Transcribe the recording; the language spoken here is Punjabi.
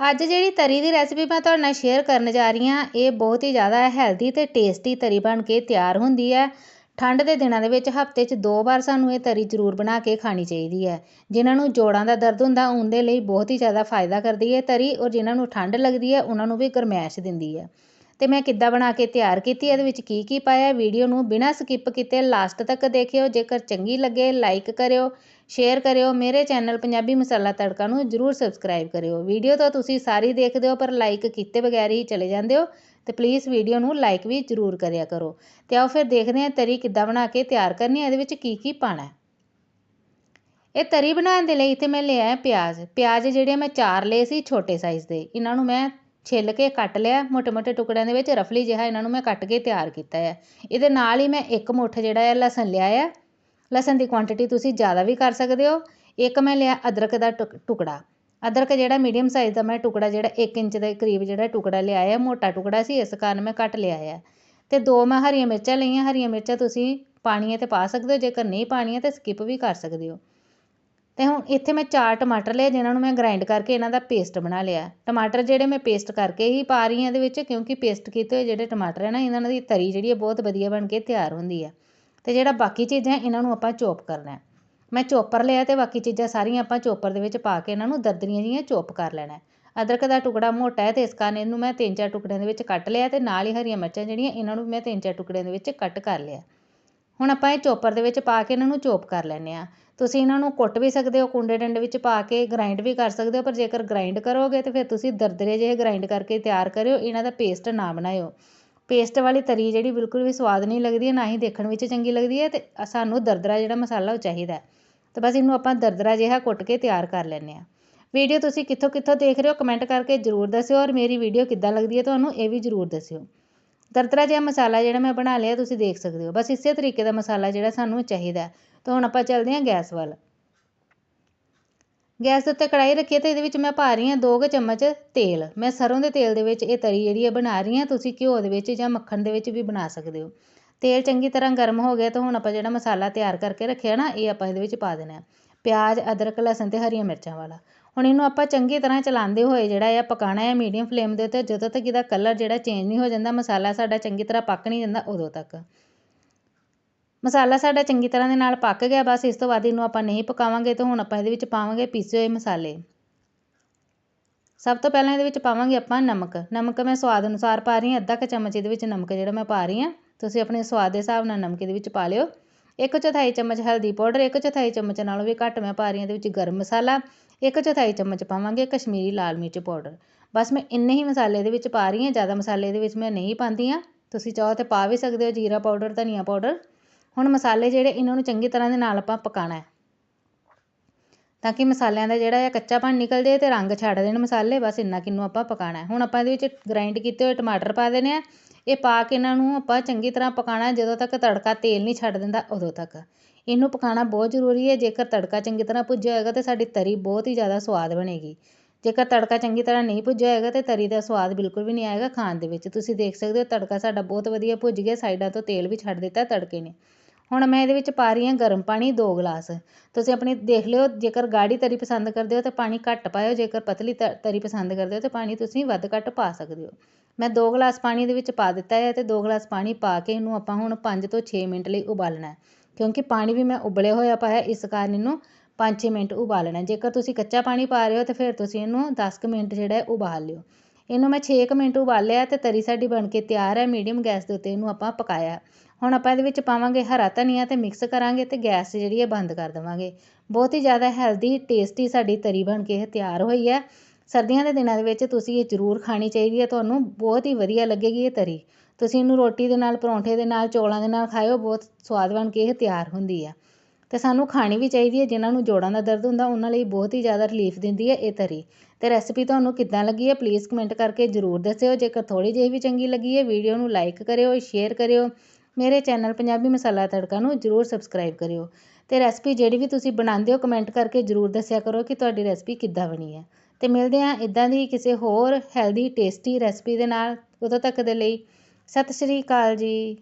ਅੱਜ ਜਿਹੜੀ ਤਰੀ ਦੀ ਰੈਸਿਪੀ ਮੈਂ ਤੁਹਾਡੇ ਨਾਲ ਸ਼ੇਅਰ ਕਰਨ ਜਾ ਰਹੀ ਹਾਂ, ਇਹ ਬਹੁਤ ਹੀ ਜ਼ਿਆਦਾ ਹੈਲਦੀ ਤੇ ਟੇਸਟੀ ਤਰੀ ਬਣ ਕੇ ਤਿਆਰ ਹੁੰਦੀ ਹੈ। ਠੰਡ ਦੇ ਦਿਨਾਂ ਦੇ ਵਿੱਚ ਹਫ਼ਤੇ 'ਚ ਦੋ ਵਾਰ ਸਾਨੂੰ ਇਹ ਤਰੀ ਜ਼ਰੂਰ ਬਣਾ ਕੇ ਖਾਣੀ ਚਾਹੀਦੀ ਹੈ। ਜਿਨ੍ਹਾਂ ਨੂੰ ਜੋੜਾਂ ਦਾ ਦਰਦ ਹੁੰਦਾ, ਉਹਦੇ ਲਈ ਬਹੁਤ ਹੀ ਜ਼ਿਆਦਾ ਫਾਇਦਾ ਕਰਦੀ ਹੈ ਤਰੀ, ਔਰ ਜਿਨ੍ਹਾਂ ਨੂੰ ਠੰਡ ਲੱਗਦੀ ਹੈ, ਉਹਨਾਂ ਨੂੰ ਵੀ ਗਰਮੈਸ਼ ਦਿੰਦੀ ਹੈ। ਤੇ ਮੈਂ ਕਿੱਦਾਂ ਬਣਾ ਕੇ ਤਿਆਰ ਕੀਤੀ, ਇਹਦੇ ਵਿੱਚ ਕੀ ਕੀ ਪਾਇਆ ਵੀਡੀਓ ਨੂੰ ਬਿਨਾਂ ਸਕਿਪ ਕੀਤੇ ਲਾਸਟ ਤੱਕ ਦੇਖਿਓ, ਜੇਕਰ ਚੰਗੀ ਲੱਗੇ ਲਾਈਕ ਕਰਿਓ ਸ਼ੇਅਰ ਕਰਿਓ, ਮੇਰੇ ਚੈਨਲ ਪੰਜਾਬੀ ਮਸਾਲਾ ਤੜਕਾ ਨੂੰ ਜਰੂਰ ਸਬਸਕ੍ਰਾਈਬ ਕਰਿਓ। ਵੀਡੀਓ ਤਾਂ ਤੁਸੀਂ ਸਾਰੀ ਦੇਖਦੇ ਹੋ, ਪਰ ਲਾਈਕ ਕੀਤੇ ਬਗੈਰ ਹੀ ਚਲੇ ਜਾਂਦੇ ਹੋ, ਤੇ ਪਲੀਜ਼ ਵੀਡੀਓ ਨੂੰ ਲਾਈਕ ਵੀ ਜਰੂਰ ਕਰਿਆ ਕਰੋ। ਤੇ ਆਓ ਫਿਰ ਦੇਖਦੇ ਹਾਂ ਤਰੀ ਕਿੱਦਾਂ ਬਣਾ ਕੇ ਤਿਆਰ ਕਰਨੀ ਹੈ, ਇਹਦੇ ਵਿੱਚ ਕੀ ਕੀ ਪਾਣਾ ਇਹ ਤਰੀ ਬਣਾਉਣ ਦੇ ਲਈ ਇੱਥੇ ਮੈਂ ਲਿਆ ਪਿਆਜ਼। ਪਿਆਜ਼ ਜਿਹੜੇ ਮੈਂ ਚਾਰ ਲਏ ਸੀ, ਛੋਟੇ ਸਾਈਜ਼ ਦੇ। ਇਹਨਾਂ ਨੂੰ ਮੈਂ ਛਿੱਲ ਕੇ ਕੱਟ ਲਿਆ ਮੋਟੇ ਮੋਟੇ ਟੁਕੜਿਆਂ ਦੇ ਵਿੱਚ ਰਫਲੀ ਜਿਹਾ ਇਹਨਾਂ ਨੂੰ ਮੈਂ ਕੱਟ ਕੇ ਤਿਆਰ ਕੀਤਾ ਹੈ ਇਹਦੇ ਨਾਲ ਹੀ ਮੈਂ ਇੱਕ ਮੁੱਠ ਜਿਹੜਾ ਆ ਲਸਣ ਲਿਆ ਆ। ਲਸਣ ਦੀ ਕੁਆਂਟਿਟੀ ਤੁਸੀਂ ਜ਼ਿਆਦਾ ਵੀ ਕਰ ਸਕਦੇ ਹੋ। ਇੱਕ ਮੈਂ ਲਿਆ ਅਦਰਕ ਦਾ ਟੁਕ, ਟੁਕੜਾ। ਅਦਰਕ ਜਿਹੜਾ ਮੀਡੀਅਮ ਸਾਈਜ਼ ਦਾ ਮੈਂ ਟੁਕੜਾ ਜਿਹੜਾ ਇੱਕ ਇੰਚ ਦੇ ਕਰੀਬ ਜਿਹੜਾ ਟੁਕੜਾ ਲਿਆ ਹੈ ਮੋਟਾ ਟੁਕੜਾ ਸੀ, ਇਸ ਕਾਰਨ ਮੈਂ ਕੱਟ ਲਿਆ ਹੈ ਅਤੇ ਦੋ ਮੈਂ ਹਰੀਆਂ ਮਿਰਚਾਂ ਲਈਆਂ। ਹਰੀਆਂ ਮਿਰਚਾਂ ਤੁਸੀਂ ਪਾਉਣੀਆਂ ਤਾਂ ਪਾ ਸਕਦੇ ਹੋ, ਜੇਕਰ ਨਹੀਂ ਪਾਣੀਆਂ ਤਾਂ ਸਕਿਪ ਵੀ ਕਰ ਸਕਦੇ ਹੋ। ਅਤੇ ਹੁਣ ਇੱਥੇ ਮੈਂ ਚਾਰ ਟਮਾਟਰ ਲਏ, ਜਿਨ੍ਹਾਂ ਨੂੰ ਮੈਂ ਗ੍ਰਾਈਂਡ ਕਰਕੇ ਇਹਨਾਂ ਦਾ ਪੇਸਟ ਬਣਾ ਲਿਆ। ਟਮਾਟਰ ਜਿਹੜੇ ਮੈਂ ਪੇਸਟ ਕਰਕੇ ਹੀ ਪਾ ਰਹੀ ਹਾਂ ਇਹਦੇ ਵਿੱਚ, ਕਿਉਂਕਿ ਪੇਸਟ ਕੀਤੇ ਹੋਏ ਜਿਹੜੇ ਟਮਾਟਰ ਹੈ ਨਾ, ਇਹਨਾਂ ਦੀ ਤਰੀ ਜਿਹੜੀ ਹੈ ਬਹੁਤ ਵਧੀਆ ਬਣ ਕੇ ਤਿਆਰ ਹੁੰਦੀ ਹੈ। ਅਤੇ ਜਿਹੜਾ ਬਾਕੀ ਚੀਜ਼ਾਂ ਇਹਨਾਂ ਨੂੰ ਆਪਾਂ ਚੋਪ ਕਰਨਾ ਮੈਂ ਚੋਪਰ ਲਿਆ ਅਤੇ ਬਾਕੀ ਚੀਜ਼ਾਂ ਸਾਰੀਆਂ ਆਪਾਂ ਚੋਪਰ ਦੇ ਵਿੱਚ ਪਾ ਕੇ ਇਹਨਾਂ ਨੂੰ ਦਰਦਰੀਆਂ ਜਿਹੀਆਂ ਚੋਪ ਕਰ ਲੈਣਾ ਅਦਰਕ ਦਾ ਟੁਕੜਾ ਮੋਟਾ ਹੈ ਤੇ ਇਸ ਕਾਰਨ ਇਹਨੂੰ ਮੈਂ ਤਿੰਨ ਚਾਰ ਟੁਕੜਿਆਂ ਦੇ ਵਿੱਚ ਕੱਟ ਲਿਆ ਤੇ ਨਾਲ ਹੀ ਹਰੀਆਂ ਮਿਰਚਾਂ ਜਿਹੜੀਆਂ, ਇਹਨਾਂ ਨੂੰ ਮੈਂ ਤਿੰਨ ਚਾਰ ਟੁਕੜਿਆਂ ਦੇ ਵਿੱਚ ਕੱਟ ਕਰ ਲਿਆ। ਹੁਣ ਆਪਾਂ ਇਹ ਚੋਪਰ ਦੇ ਵਿੱਚ ਪਾ ਕੇ ਇਹਨਾਂ ਨੂੰ ਚੋਪ ਕਰ ਲੈਂਦੇ ਹਾਂ। ਤੁਸੀਂ ਇਹਨਾਂ ਨੂੰ ਕੁੱਟ ਵੀ ਸਕਦੇ ਹੋ, ਕੁੰਡੇ ਡੰਡੇ ਵਿੱਚ ਪਾ ਕੇ ਗ੍ਰਾਈਂਡ ਵੀ ਕਰ ਸਕਦੇ ਹੋ, ਪਰ ਜੇਕਰ ਗ੍ਰਾਈਂਡ ਕਰੋਗੇ ਤਾਂ ਫਿਰ ਤੁਸੀਂ ਦਰਦਰੇ ਜਿਹੇ ਗ੍ਰਾਈਂਡ ਕਰਕੇ ਤਿਆਰ ਕਰਿਓ, ਇਹਨਾਂ ਦਾ ਪੇਸਟ ਨਾ ਬਣਾਇਓ। ਪੇਸਟ ਵਾਲੀ ਤਰੀ ਜਿਹੜੀ ਬਿਲਕੁਲ ਵੀ ਸਵਾਦ ਨਹੀਂ ਲੱਗਦੀ ਨਾ ਹੀ ਦੇਖਣ ਵਿੱਚ ਚੰਗੀ ਲੱਗਦੀ ਹੈ ਤੇ ਸਾਨੂੰ ਦਰਦਰਾ ਜਿਹੜਾ ਮਸਾਲਾ ਉਹ ਚਾਹੀਦਾ ਤੇ ਬਸ ਇਹਨੂੰ ਆਪਾਂ ਦਰਦਰਾ ਜਿਹਾ ਕੁੱਟ ਕੇ ਤਿਆਰ ਕਰ ਲੈਂਦੇ ਹਾਂ। ਵੀਡੀਓ ਤੁਸੀਂ ਕਿੱਥੋਂ ਕਿੱਥੋਂ ਦੇਖ ਰਹੇ ਹੋ ਕਮੈਂਟ ਕਰਕੇ ਜ਼ਰੂਰ ਦੱਸਿਓ ਔਰ ਮੇਰੀ ਵੀਡੀਓ ਕਿੱਦਾਂ ਲੱਗਦੀ ਹੈ, ਤੁਹਾਨੂੰ ਇਹ ਵੀ ਜ਼ਰੂਰ ਦੱਸਿਓ। ਦਰਦਰਾ ਜਿਹਾ ਮਸਾਲਾ ਜਿਹੜਾ ਮੈਂ ਬਣਾ ਲਿਆ, ਤੁਸੀਂ ਦੇਖ ਸਕਦੇ ਹੋ। ਬਸ ਇਸੇ ਤਰੀਕੇ ਦਾ ਮਸਾਲਾ ਜਿਹੜਾ ਸਾਨੂੰ ਚਾਹੀਦਾ ਤਾਂ ਹੁਣ ਆਪਾਂ ਚੱਲਦੇ ਹਾਂ ਗੈਸ ਵੱਲ। ਗੈਸ ਦੇ ਉੱਤੇ ਕੜਾਈ ਰੱਖੀ ਤੇ ਇਹਦੇ ਵਿੱਚ ਮੈਂ ਪਾ ਰਹੀ ਹਾਂ 2 ਚਮਚ ਤੇਲ। ਮੈਂ ਸਰੋਂ ਦੇ ਤੇਲ ਦੇ ਵਿੱਚ ਇਹ ਤਰੀ ਜਿਹੜੀ ਹੈ ਬਣਾ ਰਹੀ ਹਾਂ। ਤੁਸੀਂ ਘਿਓ ਦੇ ਵਿੱਚ ਜਾਂ ਮੱਖਣ ਦੇ ਵਿੱਚ ਵੀ ਬਣਾ ਸਕਦੇ ਹੋ। ਤੇਲ ਚੰਗੀ ਤਰ੍ਹਾਂ ਗਰਮ ਹੋ ਗਿਆ ਤਾਂ ਹੁਣ ਆਪਾਂ ਜਿਹੜਾ ਮਸਾਲਾ ਤਿਆਰ ਕਰਕੇ ਰੱਖਿਆ ਨਾ, ਇਹ ਆਪਾਂ ਇਹਦੇ ਵਿੱਚ ਪਾ ਦੇਣਾ ਪਿਆਜ਼, ਅਦਰਕ, ਲਸਣ ਅਤੇ ਹਰੀਆਂ ਮਿਰਚਾਂ ਵਾਲਾ। ਹੁਣ ਇਹਨੂੰ ਆਪਾਂ ਚੰਗੀ ਤਰ੍ਹਾਂ ਚਲਾਉਂਦੇ ਹੋਏ ਜਿਹੜਾ ਆ ਪਕਾਉਣਾ ਹੈ ਮੀਡੀਅਮ ਫਲੇਮ ਦੇ ਉੱਤੇ, ਜਦੋਂ ਤੱਕ ਇਹਦਾ ਕਲਰ ਜਿਹੜਾ ਚੇਂਜ ਨਹੀਂ ਹੋ ਜਾਂਦਾ, ਮਸਾਲਾ ਸਾਡਾ ਚੰਗੀ ਤਰ੍ਹਾਂ ਪੱਕ ਨਹੀਂ ਜਾਂਦਾ, ਉਦੋਂ ਤੱਕ। ਮਸਾਲਾ ਸਾਡਾ ਚੰਗੀ ਤਰ੍ਹਾਂ ਦੇ ਨਾਲ ਪੱਕ ਗਿਆ, ਬਸ ਇਸ ਤੋਂ ਬਾਅਦ ਇਹਨੂੰ ਆਪਾਂ ਨਹੀਂ ਪਕਾਵਾਂਗੇ ਤਾਂ ਹੁਣ ਆਪਾਂ ਇਹਦੇ ਵਿੱਚ ਪਾਵਾਂਗੇ ਪੀਸੇ ਹੋਏ ਮਸਾਲੇ। ਸਭ ਤੋਂ ਪਹਿਲਾਂ ਇਹਦੇ ਵਿੱਚ ਪਾਵਾਂਗੇ ਆਪਾਂ ਨਮਕ। ਨਮਕ ਮੈਂ ਸਵਾਦ ਅਨੁਸਾਰ ਪਾ ਰਹੀ ਹਾਂ, ਅੱਧਾ ਕ ਚਮਚ ਇਹਦੇ ਵਿੱਚ ਨਮਕ ਜਿਹੜਾ ਮੈਂ ਪਾ ਰਹੀ ਹਾਂ। ਤੁਸੀਂ ਆਪਣੇ ਸਵਾਦ ਦੇ ਹਿਸਾਬ ਨਾਲ ਨਮਕ ਇਹਦੇ ਵਿੱਚ ਪਾ ਲਿਓ। ਇੱਕ ਚੌਥਾਈ ਚਮਚ ਹਲਦੀ ਪਾਊਡਰ, ਇੱਕ ਚੌਥਾਈ ਚਮਚ ਨਾਲੋਂ ਵੀ ਘੱਟ ਮੈਂ ਪਾ ਰਹੀ ਹਾਂ, ਇਹਦੇ ਵਿੱਚ ਗਰਮ ਮਸਾਲਾ, ਇੱਕ ਚੌਥਾਈ ਚਮਚ ਪਾਵਾਂਗੇ ਕਸ਼ਮੀਰੀ ਲਾਲ ਮਿਰਚ ਪਾਊਡਰ। ਬਸ ਮੈਂ ਇੰਨੇ ਹੀ ਮਸਾਲੇ ਦੇ ਵਿੱਚ ਪਾ ਰਹੀ ਹਾਂ, ਜ਼ਿਆਦਾ ਮਸਾਲੇ ਦੇ ਵਿੱਚ ਮੈਂ ਨਹੀਂ ਪਾਉਂਦੀ ਹਾਂ। ਤੁਸੀਂ ਚਾਹੋ ਤੇ ਪਾ ਵੀ ਸਕਦੇ ਹੋ, ਜੀਰਾ ਪਾਊਡਰ, ਧਨੀਆ ਪਾਊਡਰ। ਹੁਣ ਮਸਾਲੇ ਜਿਹੜੇ ਇਹਨਾਂ ਨੂੰ ਚੰਗੀ ਤਰ੍ਹਾਂ ਦੇ ਨਾਲ ਆਪਾਂ ਪਕਾਣਾ ਹੈ। ਤਾਂ ਕਿ ਮਸਾਲਿਆਂ ਦਾ ਜਿਹੜਾ ਇਹ ਕੱਚਾਪਣ ਨਿਕਲ ਜਾਏ ਤੇ ਰੰਗ ਛੱਡ ਦੇਣ ਮਸਾਲੇ, ਬਸ ਇੰਨਾ ਕਿੰਨੂੰ ਆਪਾਂ ਪਕਾਣਾ ਹੁਣ ਆਪਾਂ ਇਹਦੇ ਵਿੱਚ ਗ੍ਰਾਈਂਡ ਕੀਤੇ ਹੋਏ ਟਮਾਟਰ ਪਾ ਦੇਣੇ ਆ। ਇਹ ਪਾ ਕੇ ਇਹਨਾਂ ਨੂੰ ਆਪਾਂ ਚੰਗੀ ਤਰ੍ਹਾਂ ਪਕਾਣਾ ਜਦੋਂ ਤੱਕ ਤੜਕਾ ਤੇਲ ਨਹੀਂ ਛੱਡ ਦਿੰਦਾ ਉਦੋਂ ਤੱਕ। ਇਹਨੂੰ ਪਕਾਣਾ ਬਹੁਤ ਜ਼ਰੂਰੀ ਹੈ, ਜੇਕਰ ਤੜਕਾ ਚੰਗੀ ਤਰ੍ਹਾਂ ਭੁੱਜਿਆ ਹੋਏਗਾ ਤੇ ਸਾਡੀ ਤਰੀ ਬਹੁਤ ਹੀ ਜ਼ਿਆਦਾ ਸਵਾਦ ਬਣੇਗੀ। ਜੇਕਰ ਤੜਕਾ ਚੰਗੀ ਤਰ੍ਹਾਂ ਨਹੀਂ ਭੁੱਜਿਆ ਹੋਏਗਾ ਤੇ ਤਰੀ ਦਾ ਸਵਾਦ ਬਿਲਕੁਲ ਵੀ ਨਹੀਂ ਆਏਗਾ ਖਾਣ ਦੇ ਵਿੱਚ। ਤੁਸੀਂ ਦੇਖ ਸਕਦੇ ਹੋ ਤੜਕਾ ਸਾਡਾ ਬਹੁਤ ਵਧੀਆ ਭੁੱਜ ਗਿਆ, ਸਾਈਡਾਂ ਤੋਂ ਤੇਲ ਵੀ ਛੱਡ ਦਿੱਤਾ ਤੜਕੇ ਨੇ। ਹੁਣ ਮੈਂ ਇਹਦੇ ਵਿੱਚ ਪਾ ਰਹੀ ਹਾਂ ਗਰਮ ਪਾਣੀ 2 ਗਲਾਸ। ਤੁਸੀਂ ਆਪਣੀ ਦੇਖ ਲਿਓ, ਜੇਕਰ ਗਾੜੀ ਤਰੀ ਪਸੰਦ ਕਰਦੇ ਹੋ ਤਾਂ ਪਾਣੀ ਘੱਟ ਪਾਇਓ, ਜੇਕਰ ਪਤਲੀ ਤਰੀ ਪਸੰਦ ਕਰਦੇ ਹੋ ਤਾਂ ਪਾਣੀ ਤੁਸੀਂ ਵੱਧ ਘੱਟ ਪਾ ਸਕਦੇ ਹੋ। ਮੈਂ ਦੋ ਗਲਾਸ ਪਾਣੀ ਦੇ ਵਿੱਚ ਪਾ ਦਿੱਤਾ ਹੈ ਅਤੇ ਦੋ ਗਲਾਸ ਪਾਣੀ ਪਾ ਕੇ ਇਹਨੂੰ ਆਪਾਂ ਹੁਣ 5 ਤੋਂ 6 ਮਿੰਟ ਲਈ ਉਬਾਲਣਾ ਕਿਉਂਕਿ ਪਾਣੀ ਵੀ ਮੈਂ ਉਬਲਿਆ ਹੋਇਆ ਪਾਇਆ ਇਸ ਕਾਰਨ ਇਹਨੂੰ 5-6 ਮਿੰਟ ਉਬਾਲਣਾ ਜੇਕਰ ਤੁਸੀਂ ਕੱਚਾ ਪਾਣੀ ਪਾ ਰਹੇ ਹੋ ਤਾਂ ਫਿਰ ਤੁਸੀਂ ਇਹਨੂੰ 10 ਮਿੰਟ ਜਿਹੜਾ ਉਬਾਲ ਲਿਓ। ਇਹਨੂੰ ਮੈਂ 6 ਮਿੰਟ ਉਬਾਲਿਆ ਤੇ ਤਰੀ ਸਾਡੀ ਬਣ ਕੇ ਤਿਆਰ ਹੈ, ਮੀਡੀਅਮ ਗੈਸ ਦੇ ਉੱਤੇ ਇਹਨੂੰ ਆਪਾਂ ਪਕਾਇਆ ਹੁਣ ਆਪਾਂ ਇਹਦੇ ਵਿੱਚ ਪਾਵਾਂਗੇ ਹਰਾ ਧਨੀਆ ਤੇ ਮਿਕਸ ਕਰਾਂਗੇ ਤੇ ਗੈਸ ਜਿਹੜੀ ਹੈ ਬੰਦ ਕਰ ਦੇਵਾਂਗੇ। ਬਹੁਤ ਹੀ ਜ਼ਿਆਦਾ ਹੈਲਦੀ ਟੇਸਟੀ ਸਾਡੀ ਤਰੀ ਬਣ ਕੇ ਇਹ ਤਿਆਰ ਹੋਈ ਹੈ। ਸਰਦੀਆਂ ਦੇ ਦਿਨਾਂ ਦੇ ਵਿੱਚ ਤੁਸੀਂ ਇਹ ਜ਼ਰੂਰ ਖਾਣੀ ਚਾਹੀਦੀ ਹੈ, ਤੁਹਾਨੂੰ ਬਹੁਤ ਹੀ ਵਧੀਆ ਲੱਗੇਗੀ ਇਹ ਤਰੀ। ਤੁਸੀਂ ਇਹਨੂੰ ਰੋਟੀ ਦੇ ਨਾਲ, ਪਰੌਂਠੇ ਦੇ ਨਾਲ, ਚੌਲਾਂ ਦੇ ਨਾਲ ਖਾਇਓ, ਬਹੁਤ ਸਵਾਦ ਬਣ ਕੇ ਇਹ ਤਿਆਰ ਹੁੰਦੀ ਆ ਅਤੇ ਸਾਨੂੰ ਖਾਣੀ ਵੀ ਚਾਹੀਦੀ ਹੈ, ਜਿਨ੍ਹਾਂ ਨੂੰ ਜੋੜਾਂ ਦਾ ਦਰਦ ਹੁੰਦਾ, ਉਹਨਾਂ ਲਈ ਬਹੁਤ ਹੀ ਜ਼ਿਆਦਾ ਰਿਲੀਫ ਦਿੰਦੀ ਹੈ ਇਹ ਤਰੀ। ਅਤੇ ਰੈਸਪੀ ਤੁਹਾਨੂੰ ਕਿੱਦਾਂ ਲੱਗੀ ਹੈ ਪਲੀਜ਼ ਕਮੈਂਟ ਕਰਕੇ ਜ਼ਰੂਰ ਦੱਸਿਓ। ਜੇਕਰ ਥੋੜ੍ਹੀ ਜਿਹੀ ਵੀ ਚੰਗੀ ਲੱਗੀ ਹੈ ਵੀਡੀਓ ਨੂੰ ਲਾਈਕ ਕਰਿਓ ਸ਼ੇਅਰ ਕਰਿਓ। ਮੇਰੇ ਚੈਨਲ ਪੰਜਾਬੀ ਮਸਾਲਾ ਤੜਕਾ ਨੂੰ ਜਰੂਰ ਸਬਸਕ੍ਰਾਈਬ ਕਰਿਓ। ਅਤੇ ਰੈਸਪੀ ਜਿਹੜੀ ਵੀ ਤੁਸੀਂ ਬਣਾਉਂਦੇ ਹੋ ਕਮੈਂਟ ਕਰਕੇ ਜਰੂਰ ਦੱਸਿਆ ਕਰੋ ਕਿ ਤੁਹਾਡੀ ਰੈਸਪੀ ਕਿੱਦਾਂ ਬਣੀ ਹੈ। ਅਤੇ ਮਿਲਦੇ ਹਾਂ ਇੱਦਾਂ ਦੀ ਕਿਸੇ ਹੋਰ ਹੈਲਦੀ ਟੇਸਟੀ ਰੈਸਪੀ ਦੇ ਨਾਲ ਉਦੋਂ ਤੱਕ ਦੇ ਲਈ। ਸਤਿ ਸ਼੍ਰੀ ਅਕਾਲ ਜੀ।